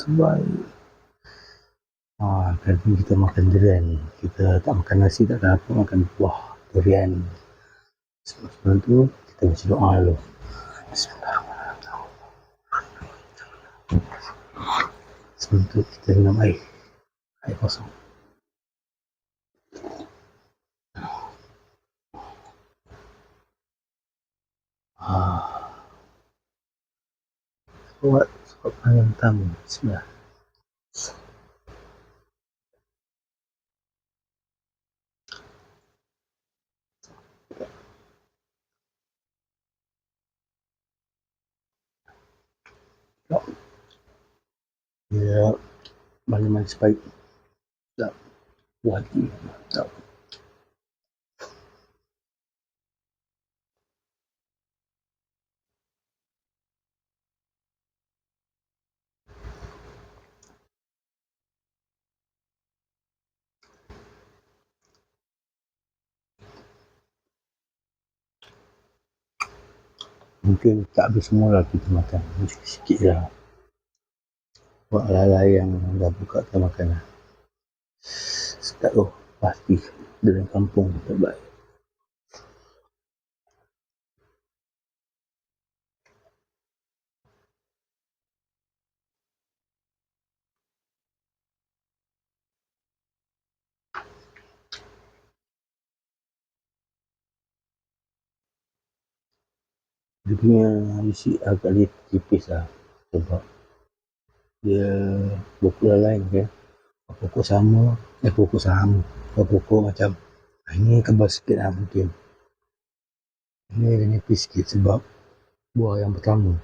terbaik ah, kan kita makan durian. Kita tak makan nasi tak ada apa makan buah durian. Sebelum tu kita baca doa dulu. Sebelum tu kita minum air. Air kosong. Ah. buat sopan yang tamu bismillah dia paling manis baik tak buat tak mungkin tak habis semua lah kita makan. Sikit-sikit lah. Buat lain yang dah buka kita makan lah. Sedap tu pasti dalam kampung terbaik dia punya isi agak tipis lah sebab dia pokok lain kan. Pokok sama eh pokok sama. Pokok macam ah, ini kebal sikit lah mungkin. Ini dia nipis sikit sebab buah yang pertama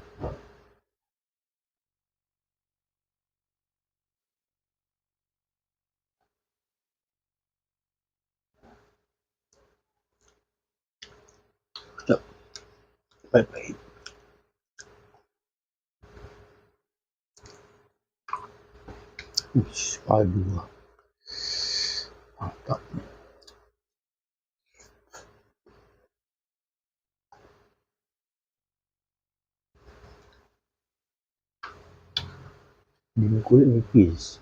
lah. Mantap. Dia kulit nipis.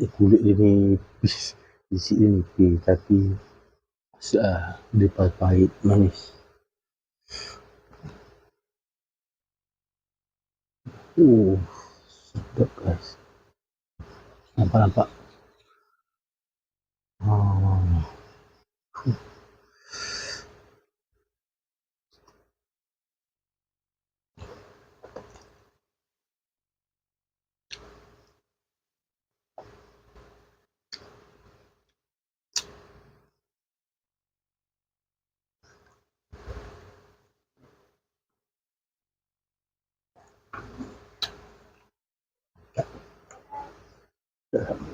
Eh, kulit dia nipis. Isi dia nipis. Tapi, uh, dia pahit manis. Oh, sedap guys. Nampak-nampak. Oh. 嗯。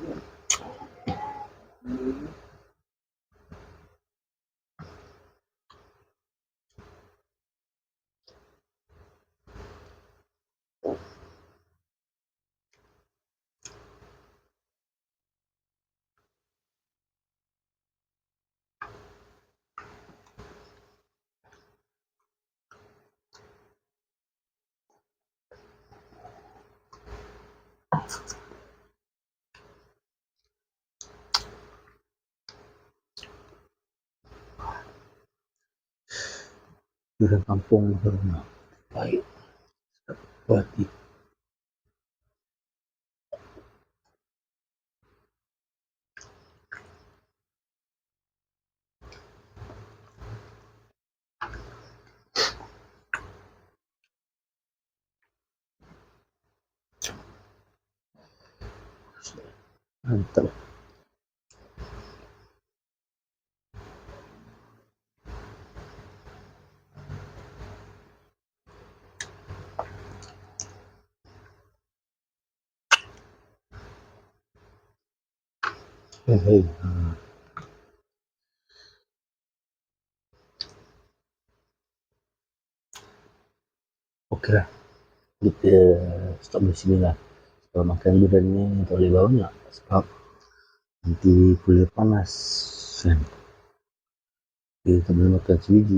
Durian kampung rumah. Baik. Sedap hati. Mantap. Okey lah. Kita stop di sini lah. Kalau makan durian ni tak boleh banyak sebab nanti kulit panas kan. Kita boleh makan sebiji.